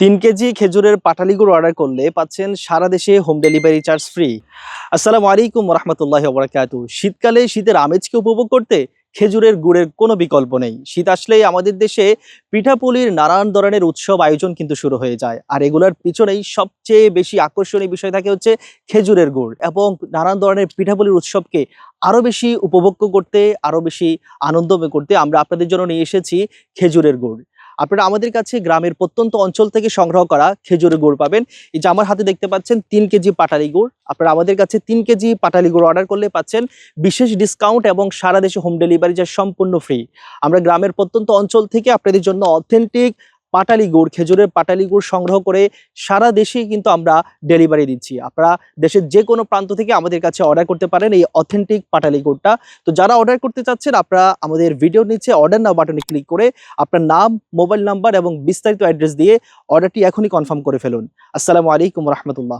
তিন কেজি খেজুরের পাটালি গুড় অর্ডার করলে পাচ্ছেন সারা দেশে হোম ডেলিভারি চার্জ ফ্রি আসসালামু আলাইকুম রহমতুল্লাহ বরাকাত শীতকালে শীতের আমেজকে উপভোগ করতে খেজুরের গুড়ের কোনো বিকল্প নেই। শীত আসলেই আমাদের দেশে পিঠাপুলির নানান ধরনের উৎসব আয়োজন কিন্তু শুরু হয়ে যায়। আর এগুলোর পিছনেই সবচেয়ে বেশি আকর্ষণীয় বিষয় থাকে হচ্ছে খেজুরের গুড় এবং নানান ধরনের পিঠাপুলির উৎসবকে আরও বেশি উপভোগ করতে আরও বেশি আনন্দময় করতে আমরা আপনাদের জন্য নিয়ে এসেছি খেজুরের গুড়। আপনারা আমাদের কাছে গ্রামের প্রত্যন্ত অঞ্চল থেকে সংগ্রহ করা খেজুরের গুড় পাবেন। এই যে আমার হাতে দেখতে পাচ্ছেন তিন কেজি পাটালি গুড়। আপনারা আমাদের কাছে তিন কেজি পাটালি গুড় অর্ডার করলে পাচ্ছেন বিশেষ ডিসকাউন্ট এবং সারা দেশে হোম ডেলিভারি যা সম্পূর্ণ ফ্রি আমরা গ্রামের প্রত্যন্ত অঞ্চল থেকে আপনাদের জন্য অথেন্টিক পাটালি গুড় খেজুরের পাটালি গুড় সংগ্রহ করে সারা দেশে কিন্তু আমরা ডেলিভারি দিচ্ছি। আপনারা দেশের যে কোনো প্রান্ত থেকে আমাদের কাছে অর্ডার করতে পারেন এই অথেন্টিক পাটালি গুড়টা তো যারা অর্ডার করতে চাচ্ছেন, আপনারা আমাদের ভিডিওর নিচে অর্ডার নাও বাটনে ক্লিক করে আপনার নাম মোবাইল নাম্বার এবং বিস্তারিত অ্যাড্রেস দিয়ে অর্ডারটি এখনই কনফার্ম করে ফেলুন। আসসালামু আলাইকুম রহমতুল্লাহ।